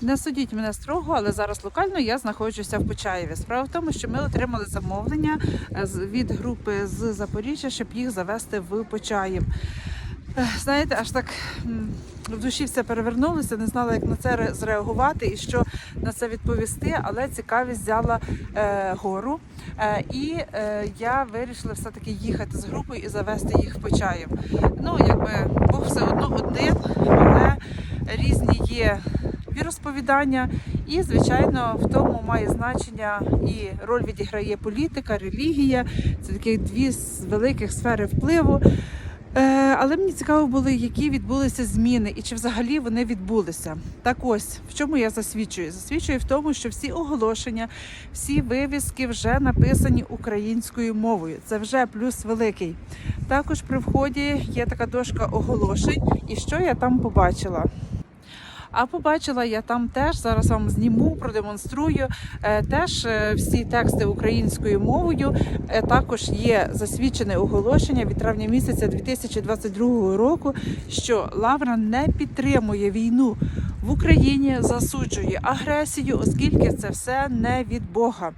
Не судіть мене строго, але зараз локально я знаходжуся в Почаєві. Справа в тому, що ми отримали замовлення е, від групи з Запоріжжя, щоб їх завести в Почаїв. Знаєте, аж так в душі все перевернулося, не знала, як на це зреагувати і що на це відповісти, але цікавість взяла е, гору. Е, і е, я вирішила все-таки їхати з групою і завести їх в Почаїв. Ну, якби Бог все одно один, але різні є віросповідання, і, звичайно, в тому має значення і роль відіграє політика, релігія. Це такі дві з великих сфери впливу. Е, Але мені цікаво було, які відбулися зміни і чи взагалі вони відбулися. Так ось в чому я засвідчую? Засвідчую в тому, що всі оголошення, всі вивіски вже написані українською мовою. Це вже плюс великий. Також при вході є така дошка оголошень. І що я там побачила? А побачила я там теж зараз вам зніму, продемонструю. е, Теж е, всі тексти українською мовою. Е, Також є засвідчене оголошення від травня місяця 2022 року, що Лавра не підтримує війну в Україні, засуджує агресію, оскільки це все не від Бога.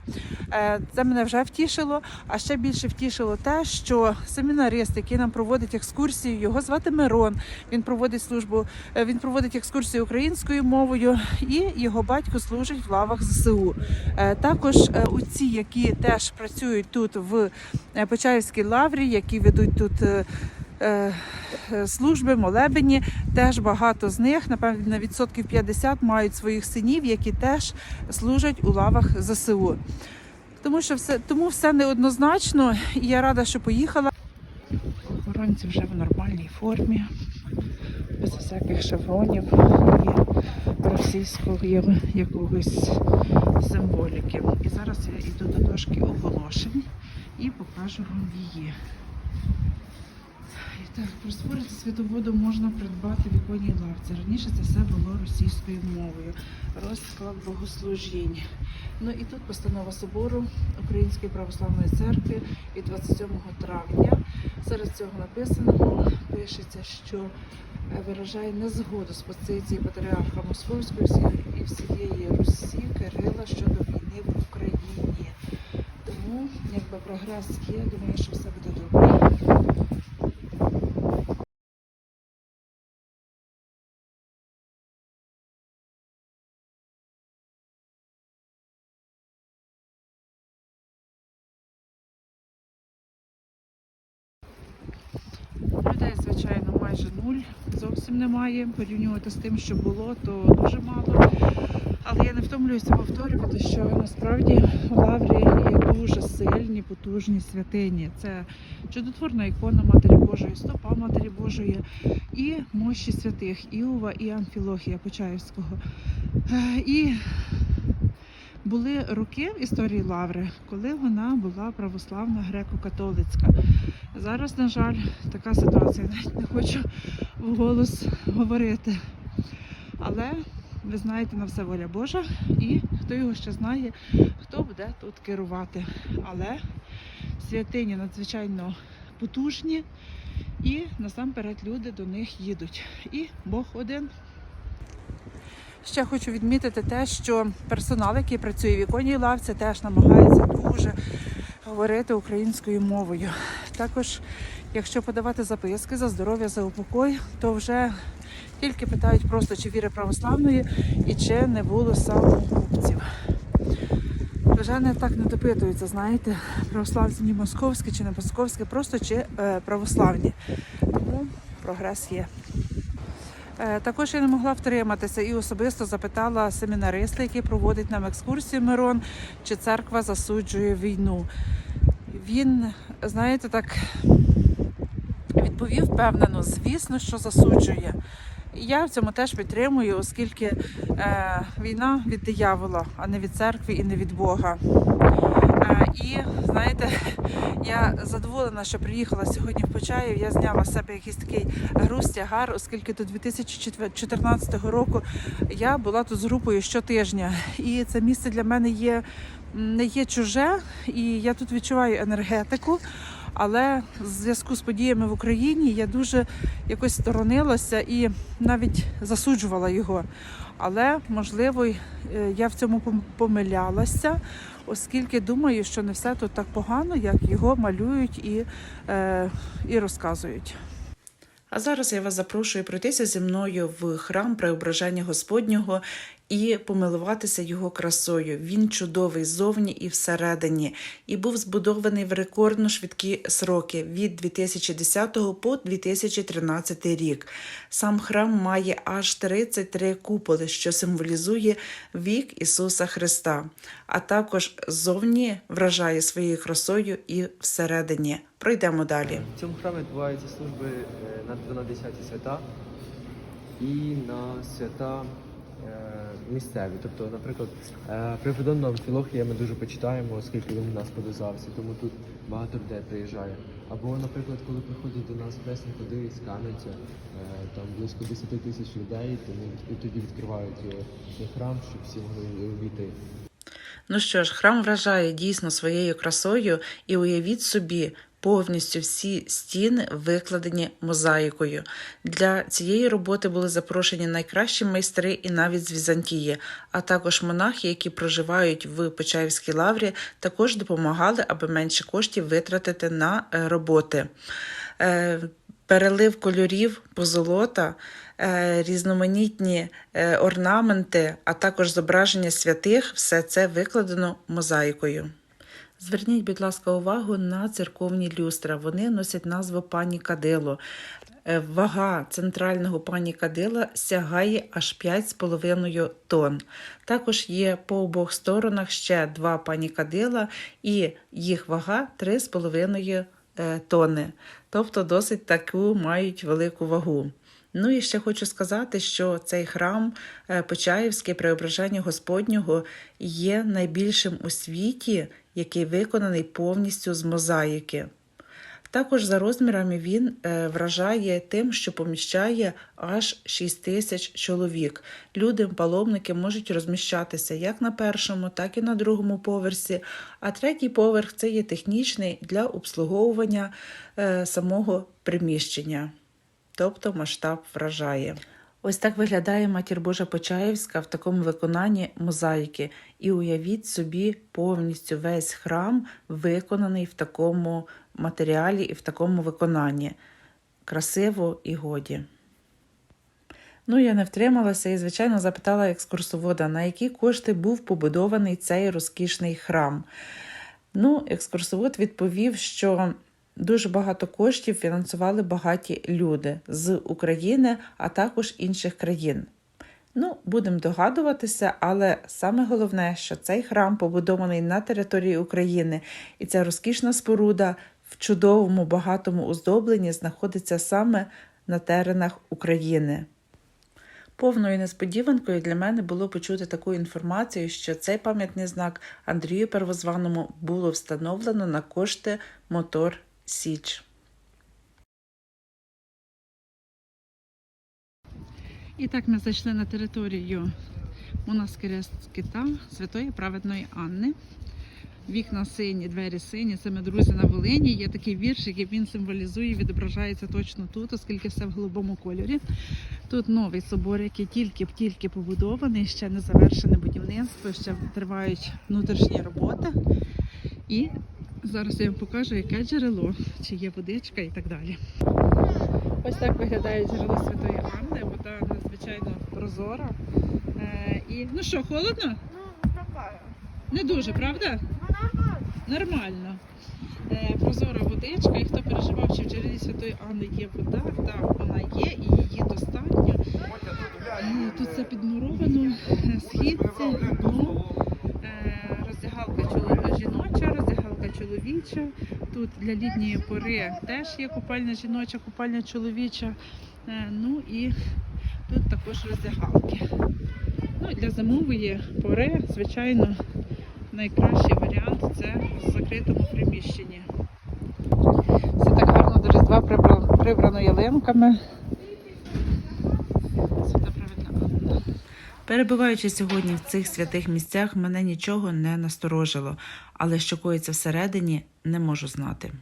Е, Це мене вже втішило. А ще більше втішило те, що семінарист, який нам проводить екскурсію, його звати Мирон. Він проводить службу, е, він проводить екскурсію українською мовою, і його батько служить в лавах ЗСУ. Е, Також е, оці, які теж працюють тут в Почаївській лаврі, які ведуть тут. Е, е, Служби, молебені, теж багато з них, напевно, на відсотків 50 мають своїх синів, які теж служать у лавах ЗСУ. Тому що все тому все неоднозначно, і я рада, що поїхала. Охоронці вже в нормальній формі, без всяких шевронів і російського якогось символіки. І зараз я йду до дошки оголошень і покажу вам її. І так, проспорити світоводу можна придбати в іконій лавці. Раніше це все було російською мовою. Розклад богослужінь. Ну і тут постанова собору Української православної церкви від 27 травня. Серед цього написаного пишеться, що е, виражає незгоду з позиції патріарха Московської і всієї Русі Кирила щодо війни в Україні. Тому якби прогрес є, думаю, що все буде добре. Майже нуль, зовсім немає. Порівнювати з тим, що було, то дуже мало. Але я не втомлююся повторювати, що насправді в Лаврі є дуже сильні, потужні святині. Це чудотворна ікона Матері Божої, стопа Матері Божої і мощі святих Іова і Амфілохія Почаївського. Е, І були роки в історії Лаври, коли вона була православна греко-католицька. Зараз, на жаль, така ситуація. Навіть не хочу вголос говорити. Але ви знаєте, на все воля Божа, і хто його ще знає, хто буде тут керувати. Але святині надзвичайно потужні, і насамперед люди до них їдуть. І Бог один. Ще хочу відмітити те, що персонал, який працює в іконній лавці, теж намагається дуже говорити українською мовою. Також, якщо подавати записки за здоров'я, за упокой, то вже тільки питають просто, чи віри православної і чи не було самогубців. Вже не так не допитуються, знаєте, православці ні московські чи не московські, просто чи е, православні. Тому прогрес є. Е, Також я не могла втриматися і особисто запитала семінариста, який проводить нам екскурсію Мирон, чи церква засуджує війну. Він, знаєте, так відповів впевнено, звісно, що засуджує. Я в цьому теж підтримую, оскільки е, війна від диявола, а не від церкви і не від Бога. Е, і знаєте, я задоволена, що приїхала сьогодні в Почаїв. Я зняла з себе якийсь такий груз, тягар, оскільки до 2014 року я була тут з групою щотижня. І це місце для мене є не є чуже, і я тут відчуваю енергетику. Але в зв'язку з подіями в Україні я дуже якось сторонилася і навіть засуджувала його. Але можливо, е, я в цьому помилялася, оскільки думаю, що не все тут так погано, як його малюють і, е, і розказують. А зараз я вас запрошую пройтися зі мною в храм Преображення Господнього і помилуватися його красою. Він чудовий ззовні і всередині, і був збудований в рекордно швидкі сроки від 2010 по 2013 рік. Сам храм має аж 33 куполи, що символізує вік Ісуса Христа, а також ззовні вражає своєю красою і всередині. Пройдемо далі. В цьому храмі відбуваються служби е, на 12 свята і на свята е, місцеві. Тобто, наприклад, е, преподобного Амфілохія ми дуже почитаємо, оскільки він в нас подвизався, тому тут багато людей приїжджає. Або, наприклад, коли приходять до нас хресні ходи з Кам'янця, е, там близько 10 тисяч людей, тому і тоді відкривають е, цей храм, щоб всі могли увійти. Ну що ж, храм вражає дійсно своєю красою, і уявіть собі, повністю всі стіни викладені мозаїкою. Для цієї роботи були запрошені найкращі майстри і навіть з Візантії, а також монахи, які проживають в Почаївській лаврі, також допомагали, аби менше коштів витратити на е, роботи. Е, Перелив кольорів, позолота, е, різноманітні орнаменти, а також зображення святих все це викладено мозаїкою. Зверніть, будь ласка, увагу на церковні люстра. Вони носять назву пані Кадило. Е, Вага центрального пані Кадила сягає аж 5,5 тонн. Також є по обох сторонах ще два пані Кадила, і їх вага 3,5 е, тонни. Тобто досить таку мають велику вагу. Ну і ще хочу сказати, що цей храм е, Почаївське Преображення Господнього є найбільшим у світі, який виконаний повністю з мозаїки. Також за розмірами він е, вражає тим, що поміщає аж 6 тисяч чоловік. Люди, паломники можуть розміщатися як на першому, так і на другому поверсі. А третій поверх це є технічний для обслуговування е, самого приміщення. Тобто масштаб вражає. Ось так виглядає Матір Божа Почаївська в такому виконанні мозаїки. І уявіть собі, повністю весь храм виконаний в такому матеріалі і в такому виконанні. Красиво і годі. Ну, я не втрималася і, звичайно, запитала екскурсовода, на які кошти був побудований цей розкішний храм. Ну, екскурсовод відповів, що дуже багато коштів фінансували багаті люди з України, а також інших країн. Ну, будемо догадуватися, але саме головне, що цей храм побудований на території України, і ця розкішна споруда в чудовому багатому оздобленні знаходиться саме на теренах України. Повною несподіванкою для мене було почути таку інформацію, що цей пам'ятний знак Андрію Первозваному було встановлено на кошти Мотор Січ. І так ми зайшли на територію монастиря Скита Святої Праведної Анни. Вікна сині, двері сині. Це ми друзі на Волині. Є такий вірш, який він символізує, відображається точно тут, оскільки все в голубому кольорі. Тут новий собор, який тільки-тільки побудований, ще не завершене будівництво, ще тривають внутрішні роботи. І зараз я вам покажу, яке джерело, чи є водичка і так далі. Ось так виглядає джерело Святої Анни. Вода надзвичайно прозора. Е, і ну що, холодно? Ну, такая. Не дуже, правда? Ну, нормально. Нормально. Е, прозора водичка, і хто переживав, чи в джерелі Святої Анни є вода, так, вона є і її достатньо. Е, Тут все підмуровано, е, східці, дно, е, роздягалка чоло- жіноча, роздягалка чоловіча. Тут для літньої пори теж є купальня жіноча, купальня чоловіча. Е, Ну і тут також роздягалки. Ну, для зимової пори, звичайно, найкращий варіант це в закритому приміщенні. Все так гарно до Різдва прибрано ялинками. Перебуваючи сьогодні в цих святих місцях, мене нічого не насторожило, але що коїться всередині, не можу знати.